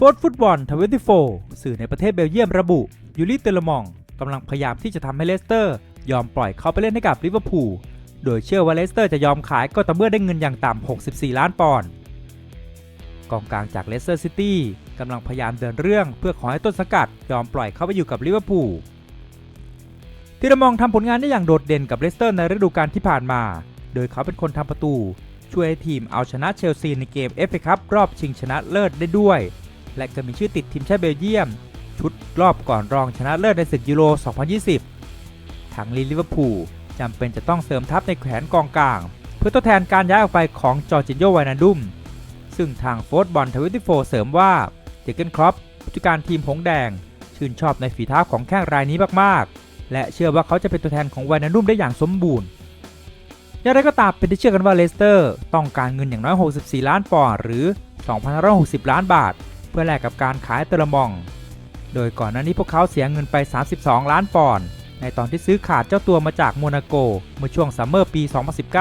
โฟร์ฟุตบอล24สื่อในประเทศเบลเยียมระบุยูริเตลมองกำลังพยายามที่จะทำให้เลสเตอร์ ยอมปล่อยเขาไปเล่นให้กับลิเวอร์พูล โดยเชื่อว่าเลสเตอร์จะยอมขายก็ต่อเมื่อได้เงินอย่างต่ำ 64 ล้านปอนด์กองกลางจากเลสเตอร์ซิตี้กำลังพยายามเดินเรื่องเพื่อขอให้ต้นสังกัด ยอมปล่อยเขาไปอยู่กับลิเวอร์พูลทีรมองทำผลงานได้อย่างโดดเด่นกับเลสเตอร์ในฤดูกาลที่ผ่านมา โดยเขาเป็นคนทำประตู ช่วยให้ทีมเอาชนะเชลซีในเกมเอฟเอคัพรอบชิงชนะเลิศได้ด้วย และก็มีชื่อติดทีมชาติเบลเยียม ชุดรอบก่อนรองชนะเลิศในศึกยูโร 2020 ทางลีลิเวอร์พูลจำเป็นจะต้องเสริมทัพในแขวนกองกลาง เพื่อทดแทนการย้ายออกไปของจอร์จินโยไวนาดุม ซึ่งทางโฟร์บอลทวิตโฟเสริมว่าเจเกนครอปผู้จัดการทีมหงแดง ชื่นชอบในฝีเท้าของแข้งรายนี้มากๆ และเชื่อว่าเขาจะเป็นตัวแทนของไวนาดุมได้อย่างสมบูรณ์อย่างไรก็ตามเป็นที่เชื่อกันว่าเลสเตอร์ ต้องการเงินอย่างน้อย 64 ล้านปอนด์หรือ 2,160 ล้านบาท เพื่อแลกกับการขายเตอร์มอง โดยก่อนหน้านี้พวกเขาเสียเงินไป 32 ล้านปอนด์ในตอนที่ซื้อขาดเจ้าตัวมาจากโมนาโก เมื่อช่วงซัมเมอร์ปี 2019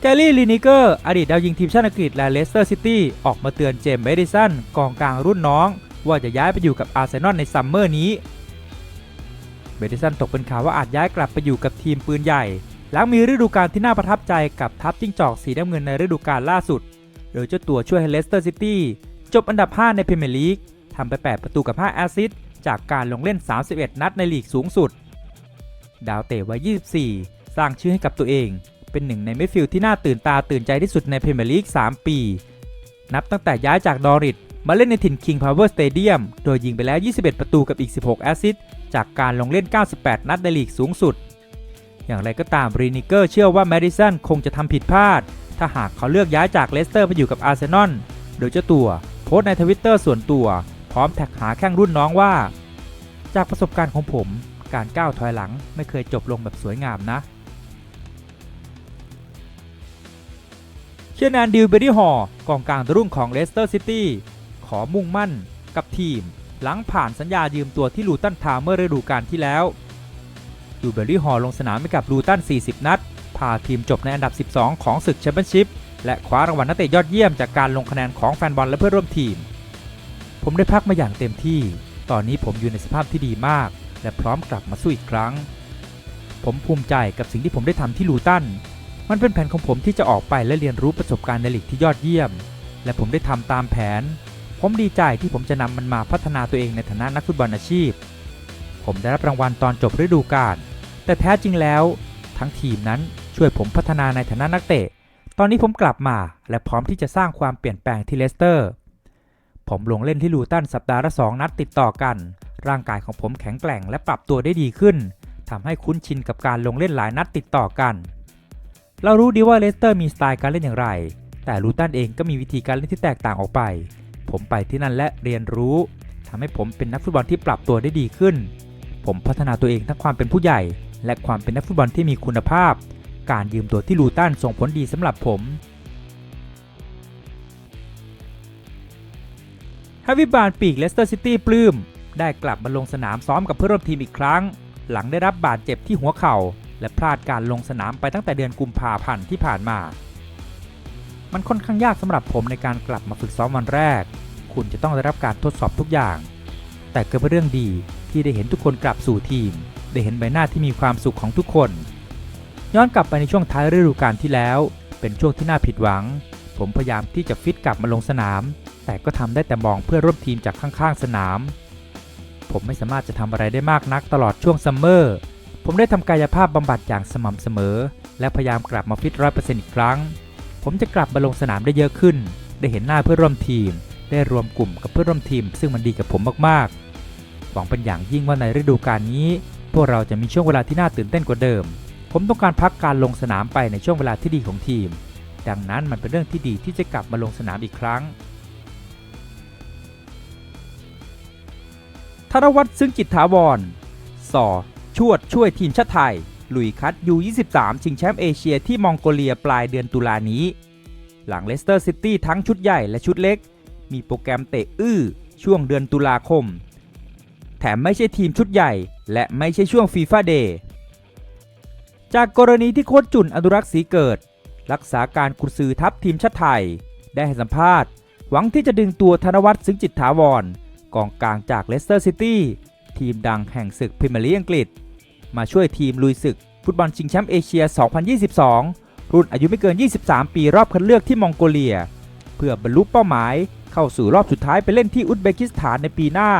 แกลลี่ลินิเกอร์ อดีตดาวยิงทีมชาติอังกฤษและเลสเตอร์ซิตี้ออกมาเตือนเจมส์เมดิสันกองกลางรุ่นน้อง ว่าจะย้ายไปอยู่กับอาร์เซนอลในซัมเมอร์นี้เมดิสันตกเป็นข่าวว่าอาจย้ายกลับไปอยู่กับทีมปืนใหญ่ หลังมีฤดูกาลที่น่าประทับใจกับทัพจิ้งจอกสีน้ำเงินในฤดูกาลล่าสุด โดยเจ้าตัวช่วยให้เลสเตอร์ซิตี้จบอันดับ 5 ในพรีเมียร์ลีกทำไป 8 ประตูกับ 5 แอสซิสต์จากการลงเล่น 31 นัดในลีกสูงสุด ดาวเตะวัย 24 สร้างชื่อให้กับตัวเอง เป็นหนึ่งในมิดฟิลด์ที่น่าตื่นตาตื่นใจที่สุดในพรีเมียร์ลีก 3 ปี นับตั้งแต่ย้ายจากดอริทมาเล่นในถิ่น King Power Stadium โดยยิงไปแล้ว 21 ประตูกับอีก 16 แอสซิสต์จากการลงเล่น 98 นัดในลีกสูงสุด อย่างไรก็ตามรีนิเกอร์เชื่อว่าแมดิสันคงจะทำผิดพลาด ถ้าหากเขาเลือกย้ายจากเลสเตอร์ไปอยู่กับอาร์เซนอลโดยเจ้าตัวโพสต์ในทวิตเตอร์ส่วนตัว พร้อมแท็กหาแข้งรุ่นน้องว่า จากประสบการณ์ของผม การก้าวถอยหลังไม่เคยจบลงแบบสวยงามนะเชียร์แนนดิวเบอรี่ฮอร์กองกลางรุ่งของเลสเตอร์ซิตี้ขอมุ่งมั่นกับทีม หลังผ่านสัญญายืมตัวที่ลูตันทาวเมื่อฤดูกาลที่แล้ว ดิวเบอรี่ฮอร์ลงสนามไปกับลูตัน 40 นัด พาทีมจบในอันดับ 12 ของศึกแชมเปี้ยนชิพ และคว้ารางวัลนักเตะยอดเยี่ยมจากการลงคะแนนของแฟนบอลและเพื่อนร่วมทีม ผมได้พักมาอย่างเต็มที่ ตอนนี้ผมอยู่ในสภาพที่ดีมาก และพร้อมกลับมาสู้อีกครั้ง ผมภูมิใจกับสิ่งที่ผมได้ทำที่ลูตัน มันเป็นแผนของผมที่จะออกไปและเรียนรู้ประสบการณ์ในลีกที่ยอดเยี่ยม และผมได้ทำตามแผน ผมดีใจที่ผมจะนำมันมาพัฒนาตัวเองในฐานะนักฟุตบอลอาชีพ ผมได้รับรางวัลตอนจบฤดูกาล แต่แท้จริงแล้ว ทั้งทีมนั้นช่วยผมพัฒนาในฐานะนักเตะ ตอนนี้ผมกลับมาและพร้อมที่จะสร้างความเปลี่ยนแปลงที่เลสเตอร์ ผมลงเล่นที่ลูตันสัปดาห์ละสองนัดติดต่อกัน ร่างกายของผมแข็งแกร่งและปรับตัวได้ดีขึ้นทำให้คุ้นชินกับการลงเล่นหลายนัดติดต่อกัน เรารู้ดีว่าเลสเตอร์มีสไตล์การเล่นอย่างไร แต่ลูตันเองก็มีวิธีการเล่นที่แตกต่างออกไป ผมไปที่นั่นและเรียนรู้ทำให้ผมเป็นนักฟุตบอลที่ปรับตัวได้ดีขึ้น ผมพัฒนาตัวเองทั้งความเป็นผู้ใหญ่ และความเป็นนักฟุตบอลที่มีคุณภาพ การยืมตัวที่ลูตันส่งผลดีสำหรับผมฮาวิบานปีกเลสเตอร์ซิตี้ปลื้ม ได้กลับมาลงสนามซ้อมกับเพื่อนร่วมทีมอีกครั้ง หลังได้รับบาดเจ็บที่หัวเข่า และพลาดการลงสนามไปตั้งแต่เดือนกุมภาพันธ์ที่ผ่านมา มันค่อนข้างยากสำหรับผมในการกลับมาฝึกซ้อมวันแรก คุณจะต้องได้รับการทดสอบทุกอย่าง แต่ก็เป็นเรื่องดีที่ได้เห็นทุกคนกลับสู่ทีม ได้เห็นใบหน้าที่มีความสุขของทุกคน ย้อนกลับไปในช่วงท้ายฤดูกาลที่แล้ว เป็นช่วงที่น่าผิดหวัง ผมพยายามที่จะฟิตกลับมาลงสนาม แต่ก็ทำได้แต่มองเพื่อร่วมทีมจากข้างๆสนาม ผมไม่สามารถจะทำอะไรได้มากนักตลอดช่วงซัมเมอร์ผมได้ทำกายภาพบำบัดอย่างสม่ำเสมอ และพยายามกลับมาฟิตร้อยเปอร์เซ็นต์อีกครั้ง ผมจะกลับมาลงสนามได้เยอะขึ้น ได้เห็นหน้าเพื่อนร่วมทีม ได้รวมกลุ่มกับเพื่อนร่วมทีม ซึ่งมันดีกับผมมากๆหวังเป็นอย่างยิ่งว่าในฤดูกาลนี้ พวกเราจะมีช่วงเวลาที่น่าตื่นเต้นกว่าเดิม ผมต้องการพักการลงสนามไปในช่วงเวลาที่ดีของทีม ดังนั้นมันเป็นเรื่องที่ดีที่จะกลับมาลงสนามอีกครั้งธนวัฒน์ซึ่งจิตถาวรสอชวดช่วยทีมชาติไทย ลุยคัดยู23ชิงแชมป์เอเชียที่มองโกเลียปลายเดือนตุลานี้ หลังเลสเตอร์ซิตี้ทั้งชุดใหญ่และชุดเล็ก มีโปรแกรมเตะอื้อ ช่วงเดือนตุลาคม แถมไม่ใช่ทีมชุดใหญ่ และไม่ใช่ช่วงฟีฟ่าเดย์จากกรณีที่โค้ชจุนอนุรักษ์ศรีเกิด รักษาการกุญซือทัพทีมชาติไทย ได้ให้สัมภาษณ์ หวังที่จะดึงตัวธนวัฒน์ซึ้งจิตถาวร กองกลางจากเลสเตอร์ซิตี้ทีมดังแห่งศึกพรีเมียร์ลีกอังกฤษ มาช่วยทีมลุยศึก ฟุตบอลชิงแชมป์เอเชีย 2022 รุ่นอายุไม่เกิน 23 ปีรอบคัดเลือกที่มองโกเลีย เพื่อบรรลุเป้าหมาย เข้าสู่รอบสุดท้ายไปเล่นที่อุซเบกิสถานในปีหน้า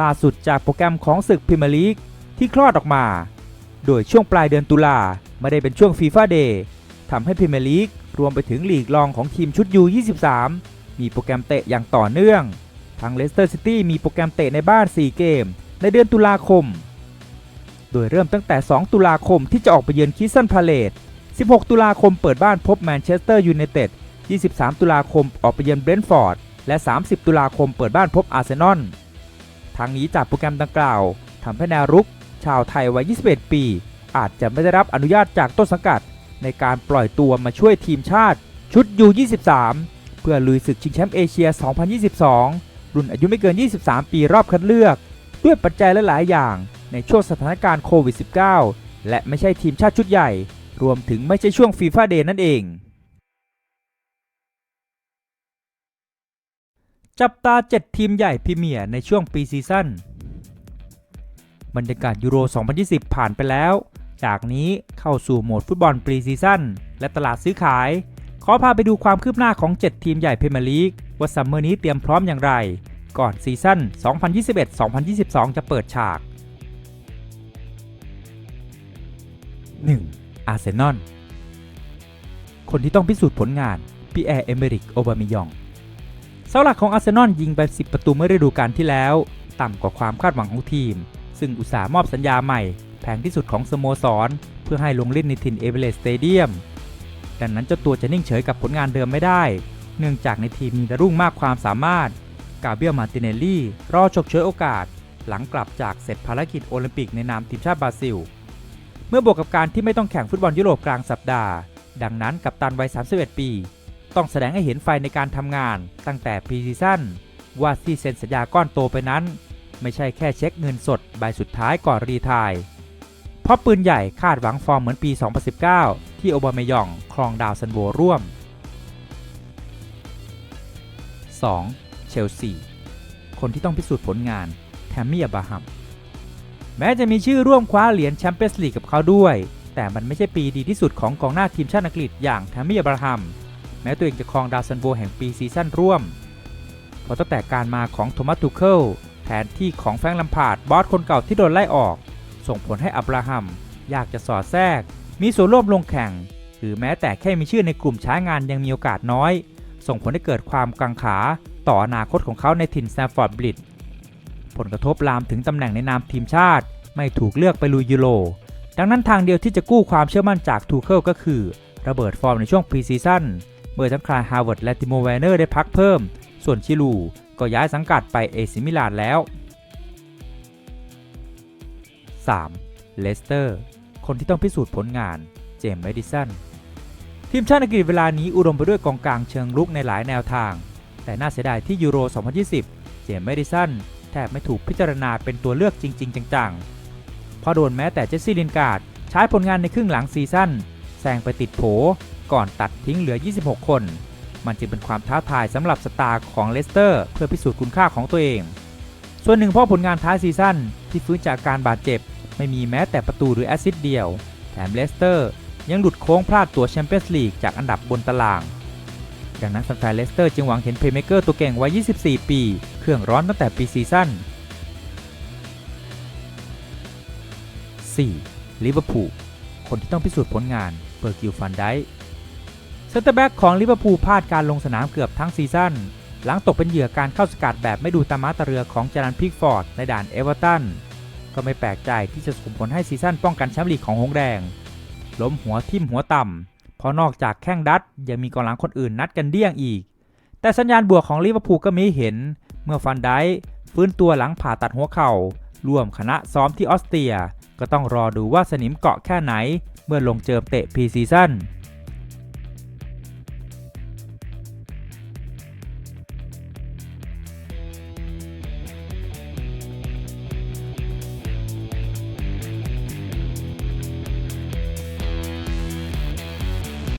ล่าสุดจากโปรแกรมของศึกพรีเมียร์ลีกที่คลอดออกมา โดยช่วงปลายเดือนตุลาไม่ได้เป็นช่วงฟีฟ่าเดย์ทำให้พรีเมียร์ลีกรวมไปถึงลีกรองของทีมชุดยู23มีโปรแกรมเตะอย่างต่อเนื่อง ทางเลสเตอร์ซิตี้มีโปรแกรมเตะในบ้าน 4 เกม ในเดือนตุลาคม โดยเริ่มตั้งแต่ 2 ตุลาคมที่จะออกไปเยือนคิสซันพาเลต16 ตุลาคมเปิดบ้านพบแมนเชสเตอร์ยูไนเต็ด23 ตุลาคมออกไปเยือนเบรนท์ฟอร์ด และ 30 ตุลาคมเปิดบ้านพบอาร์เซนอล ทางนี้จากโปรแกรมดังกล่าวทำให้แนวรุก ชาวไทยวัย 21 ปี อาจจะไม่ได้รับอนุญาตจากต้นสังกัด ในการปล่อยตัวมาช่วยทีมชาติ ชุดยู23เพื่อลุยศึกชิงแชมป์เอเชีย 2022 รุ่นอายุไม่เกิน 23 ปีรอบคัดเลือก ด้วยปัจจัยหลาย ๆ อย่าง ในช่วงสถานการณ์โควิด -19 และไม่ใช่ทีมชาติชุดใหญ่ รวมถึงไม่ใช่ช่วงฟีฟ่าเดย์นั่นเอง จับตา 7 ทีมใหญ่พรีเมียร์ในช่วงปีซีซั่นบรรยากาศยูโร 2020 ผ่านไปแล้ว จากนี้เข้าสู่โหมดฟุตบอลปรีซีซั่นและตลาดซื้อขาย ขอพาไปดูความคืบหน้าของ 7 ทีมใหญ่พรีเมียร์ลีกว่าซัมเมอร์นี้เตรียมพร้อมอย่างไร ก่อนซีซั่น 2021-2022 จะเปิดฉาก 1. อาร์เซนอล คนที่ต้องพิสูจน์ผลงานพี่แอร์ เอเมริก โอบามิยอง เสาหลักของอาร์เซนอลยิงไป 10 ประตูเมื่อฤดูกาลที่แล้ว ต่ำกว่าความคาดหวังของทีม ซึ่งอุตสาห์มอบสัญญาใหม่ แพงที่สุดของสโมสร เพื่อให้ลงเล่นในถิ่นเอเวอเรสต์สเตเดียมดังนั้นเจ้าตัวจะนิ่งเฉยกับผลงานเดิมไม่ได้ เนื่องจากในทีมมีดารุ่งมากความสามารถ กาเบียลมาติเนลลี่ รอฉกเฉยโอกาส หลังกลับจากเสร็จภารกิจโอลิมปิกในนามทีมชาติบราซิล เมื่อบวกกับการที่ไม่ต้องแข่งฟุตบอลยุโรปกลางสัปดาห์ ดังนั้นกัปตันวัย 31 ปี ต้องแสดงให้เห็นไฟในการทำงานตั้งแต่พรีซีซั่นว่าที่เซ็นสัญญาก้อนโตไปนั้น ไม่ใช่แค่เช็คเงินสดใบสุดท้ายก่อนรีไทร์เพราะปืนใหญ่คาดหวังฟอร์มเหมือนปี 2019 ที่โอบามายองครองดาวซันโวร่วม 2. เชลซีคนที่ต้องพิสูจน์ผลงานแทมมี่อับราฮัมแม้จะมีชื่อร่วมคว้าเหรียญแชมเปี้ยนส์ลีกกับเขาด้วย แต่มันไม่ใช่ปีดีที่สุดของกองหน้าทีมชาติอังกฤษอย่างแทมมี่อับราฮัม แม้ตัวเองจะครองดาวซันโวแห่งปีซีซั่นร่วมเพราะตั้งแต่การมาของโทมัสทูเคิลแทนที่ของแฟรงค์ลัมพาร์ดบอสคนเก่าที่โดนไล่ออก ส่งผลให้อับราฮัมอยากจะสอดแทรก มีส่วนร่วมลงแข่ง หรือแม้แต่แค่มีชื่อในกลุ่มใช้งานยังมีโอกาสน้อย ส่งผลให้เกิดความกังขาต่ออนาคตของเขาในถิ่นแซฟฟอร์ดบริดจ์ผลกระทบลามถึงตำแหน่งในนามทีมชาติ ไม่ถูกเลือกไปลุยยูโรดังนั้นทางเดียวที่จะกู้ความเชื่อมั่นจากทูเคิลก็คือ ระเบิดฟอร์มในช่วงพรีซีซั่น เมื่อทั้งคลายฮาวเวิร์ดและติโมแวนเนอร์ได้พักเพิ่ม ส่วนชิลูก็ย้ายสังกัดไปเอซิมิลานแล้ว 3. เลสเตอร์ คนที่ต้องพิสูจน์ผลงาน เจมส์แมดิสัน ทีมชาติอังกฤษเวลานี้อุดมไปด้วยกองกลางเชิงรุกในหลายแนวทาง แต่น่าเสียดายที่ยูโร 2020 เจมส์แมดิสันแทบไม่ถูกพิจารณาเป็นตัวเลือกจริง ๆ จังๆ เพราะโดนแม้แต่เจสซี่ลินการ์ดใช้ผลงานในครึ่งหลังซีซั่นแซงไปติดโผ ก่อนตัดทิ้งเหลือ 26 คน มันจึงเป็นความท้าทายสำหรับสตาร์ของเลสเตอร์ เพื่อพิสูจน์คุณค่าของตัวเอง ส่วนหนึ่งเพราะผลงานท้ายซีซั่นที่ฟื้นจากการบาดเจ็บ ไม่มีแม้แต่ประตูหรือแอสซิสต์เดียว แถมเลสเตอร์ยังหลุดโค้งพลาดตัวแชมเปี้ยนส์ลีกจากอันดับบนตารางดังนั้นแฟนๆเลสเตอร์จึงหวังเห็นเพลย์เมเกอร์ตัวเก่งวัย 24 ปี เครื่องร้อนตั้งแต่ปีซีซั่น 4. ลิเวอร์พูล คนที่ต้องพิสูจน์ผลงานเปอร์กิลฟันได เซนเตอร์แบ็กของลิเวอร์พูลพลาดการลงสนามเกือบทั้งซีซั่นหลังตกเป็นเหยื่อการเข้าสกัดแบบไม่ดูตามาตะเรือของจารันพิกฟอร์ดในด่านเอเวอร์ตันก็ไม่แปลกใจที่จะส่งผลให้ซีซั่นป้องกันแชมป์ลีกของหงแดง ล้มหัวทิ่มหัวต่ำเพราะนอกจากแข้งดัดยังมีกองหลังคนอื่นนัดกันเดี้ยงอีก แต่สัญญาณบวกของลิเวอร์พูลก็มีเห็น เมื่อฟันไดฟื้นตัวหลังผ่าตัดหัวเข่าร่วมคณะซ้อมที่ออสเตรีย ก็ต้องรอดูว่าสนิมเกาะแค่ไหน เมื่อลงเจิมเตะพรีซีซั่น